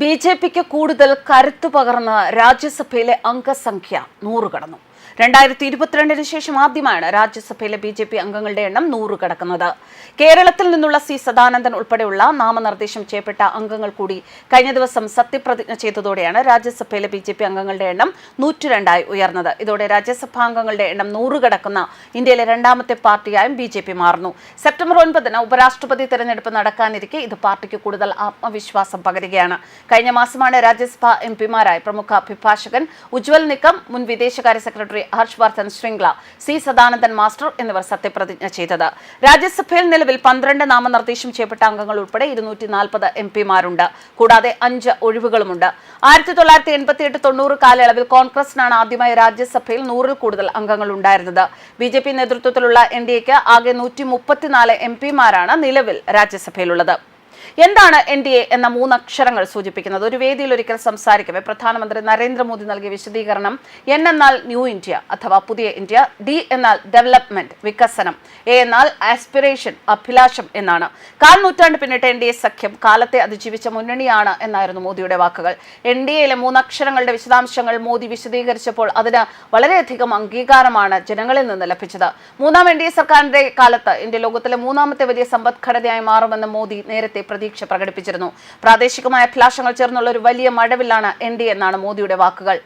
B J പിക്ക് കൂടുതൽ കരുത്തു പകർന്ന രാജ്യസഭയിലെ അംഗസംഖ്യ നൂറ് കടന്നു. രണ്ടായിരത്തി ഇരുപത്തിരണ്ടിന് ശേഷം ആദ്യമാണ് രാജ്യസഭയിലെ ബി ജെ പി അംഗങ്ങളുടെ എണ്ണം നൂറ് കടക്കുന്നത്. കേരളത്തിൽ നിന്നുള്ള സി സദാനന്ദൻ ഉൾപ്പെടെയുള്ള നാമനിർദ്ദേശം ചെയ്യപ്പെട്ട അംഗങ്ങൾ കൂടി കഴിഞ്ഞ ദിവസം സത്യപ്രതിജ്ഞ ചെയ്തതോടെയാണ് രാജ്യസഭയിലെ ബി ജെ പി അംഗങ്ങളുടെ എണ്ണം നൂറ്റിരണ്ടായി ഉയർന്നത്. ഇതോടെ രാജ്യസഭാ അംഗങ്ങളുടെ എണ്ണം നൂറ് കടക്കുന്ന ഇന്ത്യയിലെ രണ്ടാമത്തെ പാർട്ടിയായും ബി ജെ പി മാറുന്നു. സെപ്റ്റംബർ ഒൻപതിന് ഉപരാഷ്ട്രപതി തെരഞ്ഞെടുപ്പ് നടക്കാനിരിക്കെ ഇത് പാർട്ടിക്ക് കൂടുതൽ ആത്മവിശ്വാസം പകരുകയാണ്. കഴിഞ്ഞ മാസമാണ് രാജ്യസഭാ എം പിമാരായി പ്രമുഖ അഭിഭാഷകൻ ഉജ്വൽ നിക്കം മുൻ വിദേശകാര്യ secretary Harsh Vardhan Shringla C Sadanandan master എന്നിവർ സത്യപ്രതിജ്ഞ ചെയ്തത്. രാജ്യസഭയിൽ നിലവിൽ പന്ത്രണ്ട് നാമനിർദ്ദേശം ചെയ്യപ്പെട്ട അംഗങ്ങൾ ഉൾപ്പെടെ ഇരുന്നൂറ്റി നാൽപ്പത് എം പിമാരുണ്ട്. കൂടാതെ അഞ്ച് ഒഴിവുകളുമുണ്ട്. ആയിരത്തി തൊള്ളായിരത്തി എൺപത്തി എട്ട് തൊണ്ണൂറ് കാലയളവിൽ കോൺഗ്രസിനാണ് ആദ്യമായി രാജ്യസഭയിൽ നൂറിൽ കൂടുതൽ അംഗങ്ങൾ ഉണ്ടായിരുന്നത്. ബി ജെ പി നേതൃത്വത്തിലുള്ള എൻ ഡി എക്ക് ആകെ നൂറ്റി മുപ്പത്തിനാല് എം പിമാരാണ് നിലവിൽ രാജ്യസഭയിലുള്ളത്. എന്താണ് എൻ ഡി എ എന്ന മൂന്നക്ഷരങ്ങൾ സൂചിപ്പിക്കുന്നത്? ഒരു വേദിയിൽ ഒരിക്കൽ സംസാരിക്കവേ. പ്രധാനമന്ത്രി നരേന്ദ്രമോദി നൽകിയ വിശദീകരണം എൻ എന്നാൽ ന്യൂ ഇന്ത്യ അഥവാ പുതിയ ഇന്ത്യ ഡി എന്നാൽ ഡെവലപ്മെന്റ് വികസനം എ എന്നാൽ ആസ്പിറേഷൻ അഭിലാഷം എന്നാണ്. കാൽ നൂറ്റാണ്ട് പിന്നിട്ട് എൻ ഡി എ സഖ്യം കാലത്തെ അതിജീവിച്ച മുന്നണിയാണ് എന്നായിരുന്നു മോദിയുടെ വാക്കുകൾ. എൻ ഡി എയിലെ മൂന്നക്ഷരങ്ങളുടെ വിശദാംശങ്ങൾ മോദി വിശദീകരിച്ചപ്പോൾ അതിന് വളരെയധികം അംഗീകാരമാണ് ജനങ്ങളിൽ നിന്ന് ലഭിച്ചത്. മൂന്നാം എൻ ഡി എ സർക്കാരിന്റെ കാലത്ത് ഇന്ത്യ ലോകത്തിലെ മൂന്നാമത്തെ വലിയ സമ്പദ്ഘടനയായി മാറുമെന്ന് മോദി നേരത്തെ പ്രതീക്ഷ പ്രകടിപ്പിച്ചിരുന്നു. പ്രാദേശികമായ അഭിലാഷങ്ങൾ ചേർന്നുള്ള ഒരു വലിയ മഴവില്ലാണ് എൻ ഡി എന്നാണ് മോദിയുടെ വാക്കുകൾ.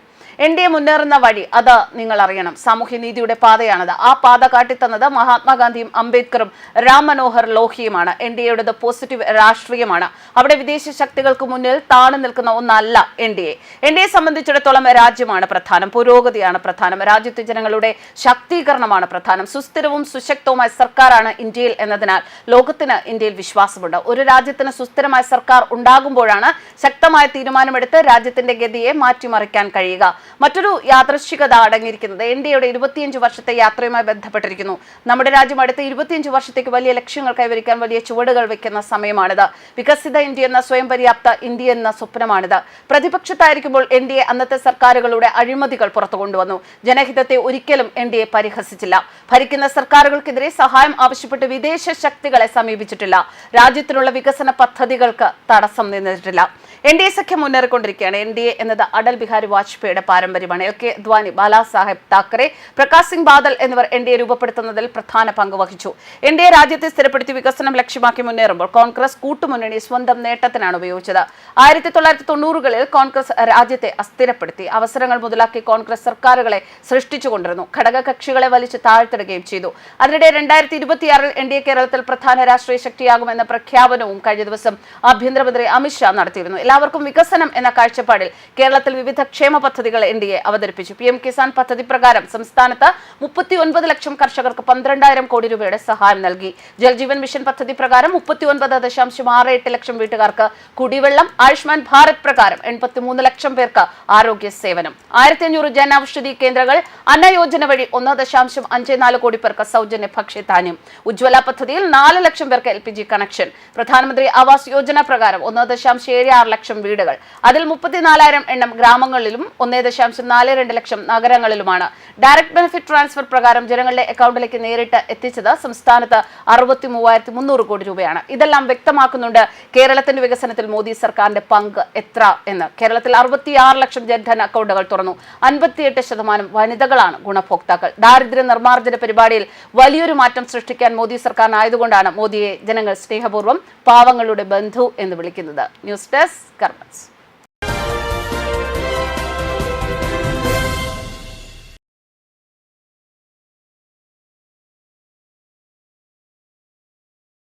എൻ ഡി എ മുന്നേറുന്ന വഴി അത് നിങ്ങൾ അറിയണം സാമൂഹ്യനീതിയുടെ പാതയാണത്. ആ പാത കാട്ടിത്തന്നത് മഹാത്മാഗാന്ധിയും അംബേദ്കറും രാം മനോഹർ ലോഹിയുമാണ്. എൻ ഡി എയുടേത് പോസിറ്റീവ് രാഷ്ട്രീയമാണ്. അവിടെ വിദേശ ശക്തികൾക്ക് മുന്നിൽ താണു നിൽക്കുന്ന ഒന്നല്ല N D A. N D A സംബന്ധിച്ചിടത്തോളം രാജ്യമാണ് പ്രധാനം. പുരോഗതിയാണ് പ്രധാനം. രാജ്യത്തെ ജനങ്ങളുടെ ശാക്തീകരണമാണ് പ്രധാനം. സുസ്ഥിരവും സുശക്തവുമായ സർക്കാരാണ് ഇന്ത്യയിൽ എന്നതിനാൽ ലോകത്തിന് ഇന്ത്യയിൽ വിശ്വാസമുണ്ട്. ഒരു രാജ്യത്തിന് സുസ്ഥിരമായ സർക്കാർ ഉണ്ടാകുമ്പോഴാണ് ശക്തമായ തീരുമാനമെടുത്ത് രാജ്യത്തിന്റെ ഗതിയെ മാറ്റിമറിക്കാൻ കഴിയുക. മറ്റൊരു യാദൃശ്ചികത അടങ്ങിയിരിക്കുന്നത് എൻ ഡി എയുടെ ഇരുപത്തിയഞ്ച് വർഷത്തെ യാത്രയുമായി ബന്ധപ്പെട്ടിരിക്കുന്നു. നമ്മുടെ രാജ്യം അടുത്ത ഇരുപത്തിയഞ്ച് വർഷത്തേക്ക് വലിയ ലക്ഷ്യങ്ങൾ കൈവരിക്കാൻ വലിയ ചുവടുകൾ വെക്കുന്ന സമയമാണിത്. വികസിത ഇന്ത്യ എന്ന സ്വയം പര്യാപ്ത ഇന്ത്യ എന്ന സ്വപ്നമാണിത്. പ്രതിപക്ഷത്തായിരിക്കുമ്പോൾ എൻ ഡി എ അന്നത്തെ സർക്കാരുകളുടെ അഴിമതികൾ പുറത്തു കൊണ്ടുവന്നു. ജനഹിതത്തെ ഒരിക്കലും എൻ ഡി എ പരിഹസിച്ചില്ല. ഭരിക്കുന്ന സർക്കാരുകൾക്കെതിരെ സഹായം ആവശ്യപ്പെട്ട് വിദേശ ശക്തികളെ സമീപിച്ചിട്ടില്ല. രാജ്യത്തിനുള്ള വികസന പദ്ധതികൾക്ക് തടസ്സം നിന്നിട്ടില്ല. എൻ ഡി എ സഖ്യം മുന്നേറിക്കൊണ്ടിരിക്കുകയാണ്. എൻ ഡി എ എന്നത് അടൽ ബിഹാരി വാജ്പേയിയുടെ പാരമ്പര്യമാണ്. എൽ കെ അദ്വാനി ബാലാസാഹേബ് താക്കറെ പ്രകാശ് സിംഗ് ബാദൽ എന്നിവർ എൻ ഡി എ രൂപപ്പെടുത്തുന്നതിൽ പ്രധാന പങ്ക് വഹിച്ചു. എൻ ഡി എ രാജ്യത്തെ സ്ഥിരപ്പെടുത്തി വികസനം ലക്ഷ്യമാക്കി മുന്നേറുമ്പോൾ കോൺഗ്രസ് കൂട്ടുമുന്നണി സ്വന്തം നേട്ടത്തിനാണ് ഉപയോഗിച്ചത്. ആയിരത്തി തൊള്ളായിരത്തി തൊണ്ണൂറുകളിൽ കോൺഗ്രസ് രാജ്യത്തെ അസ്ഥിരപ്പെടുത്തി. അവസരങ്ങൾ മുതലാക്കി കോൺഗ്രസ് സർക്കാരുകളെ സൃഷ്ടിച്ചുകൊണ്ടിരുന്നു. ഘടകകക്ഷികളെ വലിച്ചു താഴ്ത്തിടുകയും ചെയ്തു. അതിനിടെ രണ്ടായിരത്തി ഇരുപത്തിയാറിൽ എൻ ഡി എ കേരളത്തിൽ പ്രധാന രാഷ്ട്രീയ ശക്തിയാകുമെന്ന പ്രഖ്യാപനവും കഴിഞ്ഞ ദിവസം ആഭ്യന്തരമന്ത്രി അമിത്ഷാ നടത്തിയിരുന്നു. എല്ലാവർക്കും വികസനം എന്ന കാഴ്ചപ്പാടിൽ കേരളത്തിൽ വിവിധ ക്ഷേമ പദ്ധതികൾ എൻ ഡി എ അവതരിപ്പിച്ചു. പി എം കിസാൻ പദ്ധതി പ്രകാരം സംസ്ഥാനത്ത് മുപ്പത്തി ഒൻപത് ലക്ഷം കർഷകർക്ക് പന്ത്രണ്ടായിരം കോടി രൂപയുടെ സഹായം നൽകി. ജൽജീവൻ മിഷൻ പദ്ധതി പ്രകാരം മുപ്പത്തി ഒൻപത് ദശാംശം ആറ് എട്ട് ലക്ഷം വീട്ടുകാർക്ക് കുടിവെള്ളം ആയുഷ്മാൻ ഭാരത് പ്രകാരം എൺപത്തിമൂന്ന് ലക്ഷം പേർക്ക് ആരോഗ്യ സേവനം. ആയിരത്തി അഞ്ഞൂറ് ജൻ ഔഷധി കേന്ദ്രങ്ങൾ അന്നയോജന വഴി ഒന്ന് ദശാംശം അഞ്ച് നാല് കോടി പേർക്ക് സൗജന്യ ഭക്ഷ്യധാന്യം. ഉജ്ജ്വല പദ്ധതിയിൽ നാല് ലക്ഷം പേർക്ക് എൽ പി ജി കണക്ഷൻ. പ്രധാനമന്ത്രി ആവാസ് യോജന പ്രകാരം ഒന്ന് ദശാംശം ഏഴ് ആറ് ലക്ഷം വീടുകൾ. അതിൽ മുപ്പത്തിനാലായിരം എണ്ണം ഗ്രാമങ്ങളിലും ഒന്നേ ദശാംശം നാല് രണ്ട് ലക്ഷം നഗരങ്ങളിലുമാണ്. ഡയറക്ട് ബെനിഫിറ്റ് ട്രാൻസ്ഫർ പ്രകാരം ജനങ്ങളുടെ അക്കൗണ്ടിലേക്ക് നേരിട്ട് എത്തിച്ചത് സംസ്ഥാനത്ത് അറുപത്തി മൂവായിരത്തി മുന്നൂറ് കോടി രൂപയാണ്. ഇതെല്ലാം വ്യക്തമാക്കുന്നുണ്ട് കേരളത്തിന്റെ വികസനത്തിൽ മോദി സർക്കാരിന്റെ പങ്ക് എത്ര എന്ന്. കേരളത്തിൽ അറുപത്തിയാറ് ലക്ഷം ജൻധൻ അക്കൗണ്ടുകൾ തുറന്നു. അൻപത്തിയെട്ട് ശതമാനം വനിതകളാണ് ഗുണഭോക്താക്കൾ. ദാരിദ്ര്യ നിർമ്മാർജന പരിപാടിയിൽ വലിയൊരു മാറ്റം സൃഷ്ടിക്കാൻ മോദി സർക്കാരിനായതുകൊണ്ടാണ് മോദിയെ ജനങ്ങൾ സ്നേഹപൂർവം പാവങ്ങളുടെ ബന്ധു എന്ന് വിളിക്കുന്നത്. News desk garments.